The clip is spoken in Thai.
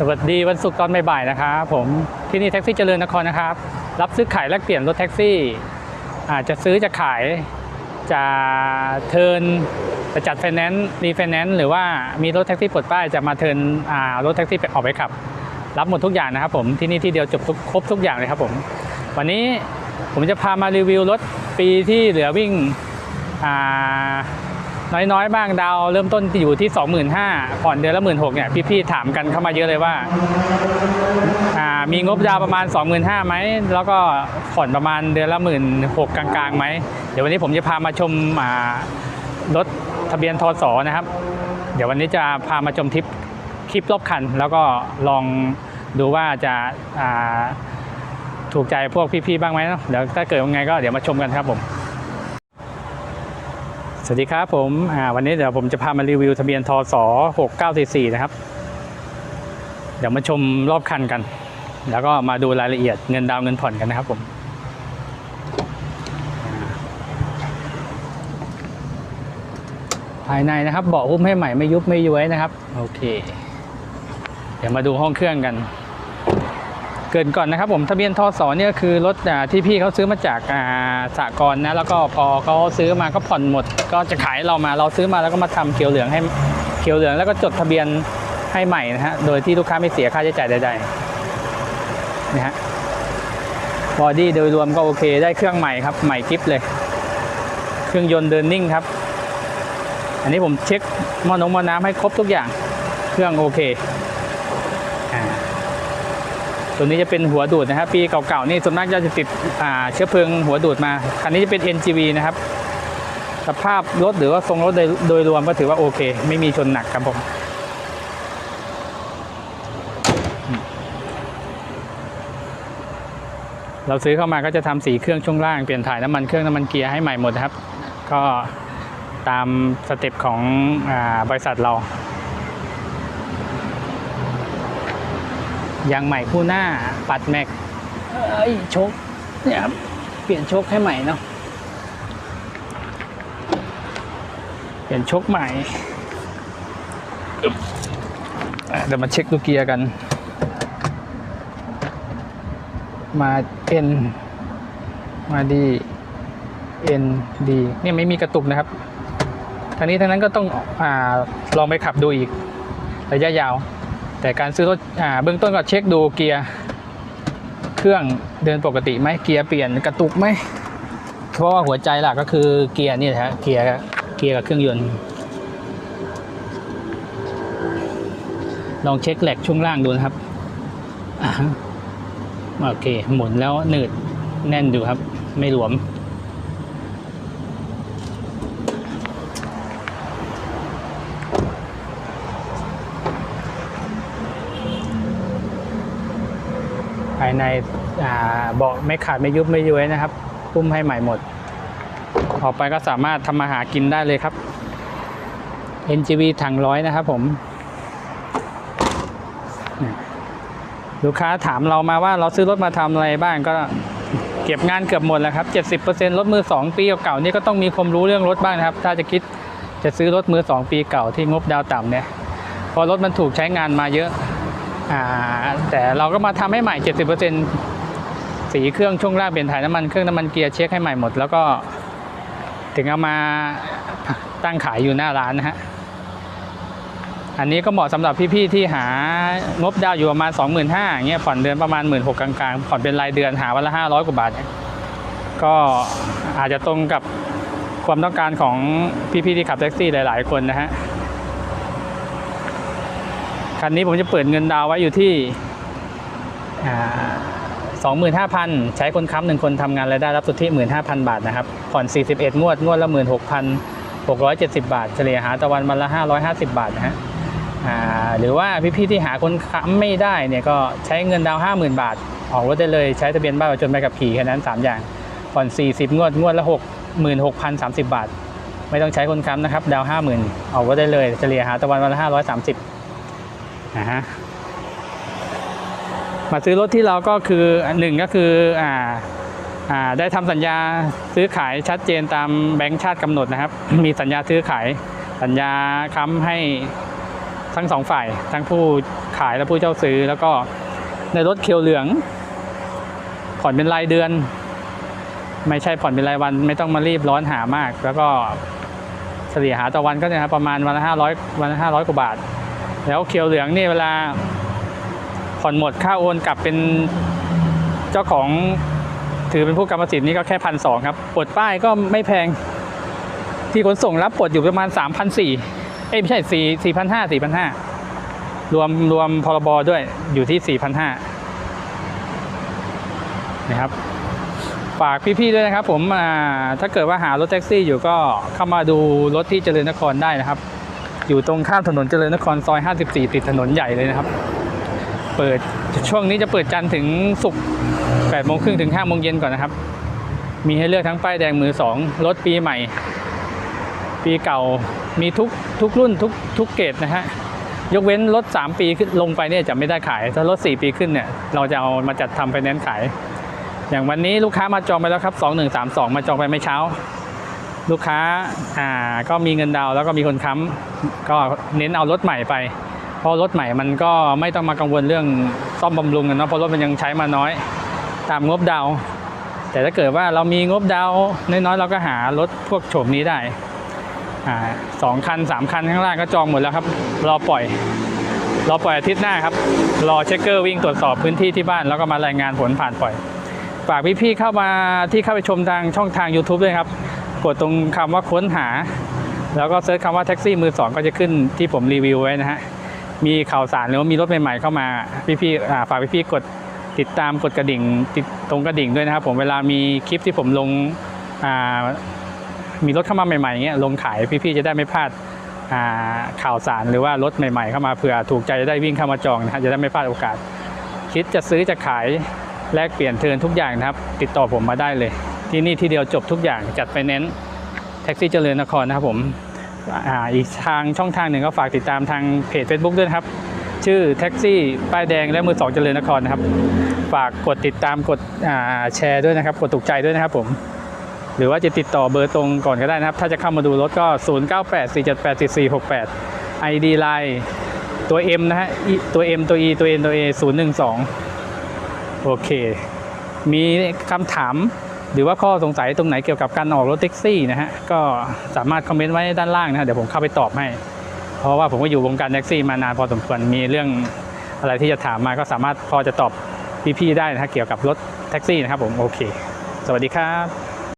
สวัสดีวันศุกร์ตอนบ่ายๆนะครับผมที่นี่แท็กซี่เจริญนครนะครับ รับซื้อขายแลกเปลี่ยนรถแท็กซี่อาจจะซื้อจะขายจะเทินจะจัดไฟแนนซ์รีไฟแนนซ์หรือว่ามีรถแท็กซี่ปลดป้ายจะมาเทินรถแท็กซี่ไปออกไปขับ รับหมดทุกอย่างนะครับผมที่นี่ที่เดียวจบทุกครบทุกอย่างเลยครับผม วันนี้ผมจะพามารีวิวรถปีที่เหลือวิ่งอ่า น้อยๆ บ้างดาวเริ่มต้นอยู่ที่ 25,000ผ่อนเดือนละ1 6 0 0เนี่ยพี่ๆถามกันเข้ามาเยอะเลยว่าอ่ามีงบดาวประมาณ 25,000ไหมแล้วก็ผ่อนประมาณเดือนละ1 6 0 0กลางๆไหมเดี๋ยววันนี้ผมจะพามาชมรถทะเบียนทศนะครับ เดี๋ยววันนี้จะพามาชมทริปคลิปรอบคัน แล้วก็ลองดูว่าจะาถูกใจพวกพี่ๆบ้างไหมเนอะเดี๋ยวถ้าเกิดยังไงก็เดี๋ยวมาชมกันครับผม สวัสดีครับผมวันนี้เดี๋ยวผมจะพามารีวิวทะเบียนทศ6944นะครับ เดี๋ยวมาชมรอบคันกัน แล้วก็มาดูรายละเอียดเงินดาวเงินผ่อนกันนะครับผม ภายในนะครับเบาะหุ้มให้ใหม่ไม่ยุบไม่ย้วยนะครับ โอเค เดี๋ยวมาดูห้องเครื่องกัน เกินก่อนนะครับผมทะเบียนทศเนี่ยคือรถอที่พี่เขาซื้อมาจากสากลนะแล้วก็พอเขาซื้อมาก็ผ่อนหมด ก็จะขายเรามาเราซื้อมาแล้วก็มาทำเขียวเหลืองให้เขียวเหลืองแล้วก็จดทะเบียนให้ใหม่นะฮะโดยที่ลูกค้าไม่เสียค่าใช้จ่ายใดๆนะฮะบอดี้โดยรวมก็โอเคได้เครื่องใหม่ครับใหม่กิฟเลย เครื่องยนต์เดินนิ่งครับ อันนี้ผมเช็คมอนงมอน้ำให้ครบทุกอย่าง เครื่องโอเค ตัวนี้จะเป็นหัวดูดนะครับ ปีเก่าๆนี่ส่วนมากจะติดเชื้อเพลิงหัวดูดมา คันนี้จะเป็น NGV นะครับ สภาพรถหรือว่าทรงรถโดยโดยรวมก็ถือว่าโอเค ไม่มีชนหนักครับผมเราซื้อเข้ามาก็จะทำสีเครื่องช่วงล่างเปลี่ยนถ่ายน้ำมันเครื่องน้ำมันเกียร์ให้ใหม่หมดครับ ก็ตามสเต็ปของอบริษัทเรา ยางใหม่คู่หน้าปัดแม็กเอ้ยโชคเนี่ยครับเปลี่ยนโชคให้ใหม่เนาะเปลี่ยนโชคใหม่อึ๊บอะเดี๋ยวมาเช็คดูเกียร์กัน มาเอ็นมาดีเอ็นดีเนี่ยไม่มีกระตุกนะครับทางนี้ทั้งนั้นก็ต้องอ่าลองไปขับดูอีกระยะยาว แต่การซื้อรถเบื้องต้นก็เช็คดูเกียร์เครื่องเดินปกติไหมเกียร์เปลี่ยนกระตุกไหมเพราะว่าหัวใจหลักก็คือเกียร์นี่ฮะเกียร์เกียร์กับเครื่องยนต์ ลองเช็คแหลกช่วงล่างดูนะครับอโอเคหมุนแล้วหนืดแน่นดูครับ ไม่หลวม ในเบาะไม่ขาดไม่ยุบไม่ย้วยนะครับพุ่มให้ใหม่หมด ออกไปก็สามารถทำมาหากินได้เลยครับ NGV ถังร้อยนะครับผมลูกค้าถามเรามาว่าเราซื้อรถมาทำอะไรบ้างก็เก็บงานเกือบหมดแล้วครับ 70%รถมือ 2 ปีเก่าๆนี่ก็ต้องมีความรู้เรื่องรถบ้างนะครับ ถ้าจะคิดจะซื้อรถมือ 2 ปีเก่าที่งบดาวต่ำเนี่ยพราะรถมันถูกใช้งานมาเยอะ แต่เราก็มาทำให้ใหม่ 70%สีเครื่องช่วงล่างเปลี่ยนถ่ายน้ำมันเครื่องน้ำมันเกียร์เช็คให้ใหม่หมด แล้วก็ถึงเอามาตั้งขายอยู่หน้าร้านนะฮะ อันนี้ก็เหมาะสำหรับพี่ๆที่หางบดาวอยู่ประมาณ 25,000อย่างเงี้ยผ่อนเดือนประมาณ 1 6 0 0กลางๆผ่อนเป็นรายเดือนหาวันละ 500 กว่าบาทเนี่ยก็อาจจะตรงกับความต้องการของพี่ๆที่ขับแท็กซี่หลาย ๆ คนนะฮะ คันนี้ผมจะเปิดเงินดาวไว้อยู่ที่สองหมื่นห้าพันใช้คนค้ำหนึ่งคนทำงานรายได้รับสุทธิหมื่นห้าพันบาทนะครับผ่อนสี่สิบเอ็ดงวด งวดละหมื่นหกพันหกร้อยเจ็ดสิบาท เฉลี่ยหาตะวันวันละห้าร้อยห้าสิบบาทนะฮะอ่าหรือว่าพี่ๆที่หาคนค้ำไม่ได้เนี่ยก็ใช้เงินดาวห้าหมื่นบาท ออกรถได้เลยใช้ทะเบียนบ้านจนไปกับขี่แค่นั้นสามอย่าง ผ่อนสี่สิบงวด งวดละหกหมื่นหกพันสามสิบบาท ไม่ต้องใช้คนค้ำนะครับ ดาวห้าหมื่นออกรถได้เลย เฉลี่ยหาตะวันวันละห้าร้อยสามสิบ นะฮะมาซื้อรถที่เราก็คือหนึ่งก็คืออ่าอ่าได้ทำสัญญาซื้อขายชัดเจนตามแบงก์ชาติกำหนดนะครับ มีสัญญาซื้อขายสัญญาค้ำให้ทั้งสองฝ่าย ทั้งผู้ขายและผู้เช่าซื้อ แล้วก็ในรถเขียวเหลืองผ่อนเป็นรายเดือน ไม่ใช่ผ่อนเป็นรายวัน ไม่ต้องมารีบร้อนหามาก แล้วก็เฉลี่ยหาต่อวันก็เนี่ยครับประมาณวันละห้าร้อยวันละห้าร้อยกว่าบาท แล้วเขียวเหลืองนี่เวลาผ่อนหมดค่าโอนกลับเป็นเจ้าของถือเป็นผู้กรรมสิทธิ์นี่ก็แค่พันสองครับปลดป้ายก็ไม่แพง ที่ขนส่งรับปลดอยู่ประมาณสามพันสี่เอ้ยไม่ใช่สี่สี่พันห้าสี่พันห้ารวมรวมพรบด้วยอยู่ที่สี่พันห้านะครับ ฝากพี่ๆด้วยนะครับ ผมถ้าเกิดว่าหารถแท็กซี่อยู่ก็เข้ามาดูรถที่เจริญนครได้นะครับ อยู่ตรงข้ามถนนเจริญนครซอย 54 ติดถนนใหญ่เลยนะครับ เปิดช่วงนี้จะเปิดจันทร์ถึงศุกร์8โมงครึ่งถึง5โมงเย็นก่อนนะครับ มีให้เลือกทั้งป้ายแดงมือ2รถปีใหม่ ปีเก่ามีทุกทุกรุ่นทุกทุกเกรดนะฮะยกเว้นรถ 3 ปีขึ้นลงไปเนี่ยจะไม่ได้ขาย ถ้ารถ 4 ปีขึ้นเนี่ยเราจะเอามาจัดทำไฟแนนซ์ขาย อย่างวันนี้ลูกค้ามาจองไปแล้วครับ 2132 มาจองไปไม่เช้า ลูกค้าอ่าก็มีเงินดาวแล้วก็มีคนค้ำก็เน้นเอารถใหม่ไป เพราะรถใหม่มันก็ไม่ต้องมากังวลเรื่องซ่อมบำรุงกันเนาะเพราะรถมันยังใช้มาน้อย ตามงบดาว แต่ถ้าเกิดว่าเรามีงบดาวน์น้อยๆเราก็หารถพวกโฉมนี้ได้อ่าสองคันสามคันข้างล่างก็จองหมดแล้วครับรอปล่อยรอปล่อยอาทิตย์หน้าครับ รอเช็คเกอร์วิ่งตรวจสอบพื้นที่ที่บ้านแล้วก็มารายงานผลผ่านปล่อย ฝากพี่ๆเข้ามาที่เข้าไปชมทางช่องทาง YouTube ด้วยครับ กดตรงคำว่าค้นหา แล้วก็เซิร์ชคำว่าแท็กซี่มือสองก็จะขึ้นที่ผมรีวิวไว้นะฮะมีข่าวสารหรือว่ามีรถใหม่ๆเข้ามาพี่ๆฝากพี่ๆกดติดตามกดกระดิ่งติดตรงกระดิ่งด้วยนะครับ ผมเวลามีคลิปที่ผมลงมีรถเข้ามาใหม่ๆอย่างเงี้ยลงขายพี่ๆจะได้ไม่พลาดข่าวสารหรือว่ารถใหม่ๆ เข้ามาเผื่อถูกใจจะได้วิ่งเข้ามาจองนะฮะจะได้ไม่พลาดโอกาส คิดจะซื้อจะขายแลกเปลี่ยนเทิร์นทุกอย่างนะครับ ติดต่อผมมาได้เลย ที่นี่ที่เดียวจบทุกอย่างจัดไฟแนนซ์แท็กซี่เจริญนครนะครับผมออีกทางช่องทางหนึ่งก็ฝากติดตามทางเพจ Facebook ด้วยครับ ชื่อแท็กซี่ป้ายแดงและมือสองเจริญนครนะครับ ฝากกดติดตามกดแชร์ด้วยนะครับ กดถูกใจด้วยนะครับผมหรือว่าจะติดต่อเบอร์ตรงก่อนก็ได้นะครับ ถ้าจะเข้ามาดูรถก็ 0984784468 ID Line ตัว M นะฮะ ตัว M ตัว E ตัว N ตัว A 012 โอเค มีคำถาม หรือว่าข้อสงสัยตรงไหนเกี่ยวกับการออกรถแท็กซี่นะฮะก็สามารถคอมเมนต์ไว้ด้านล่างนะฮะเดี๋ยวผมเข้าไปตอบให้ เพราะว่าผมก็อยู่วงการแท็กซี่มานานพอสมควรมีเรื่องอะไรที่จะถามมาก็สามารถพอจะตอบพี่ๆได้นะฮะเกี่ยวกับรถแท็กซี่นะครับผมโอเค สวัสดีครับ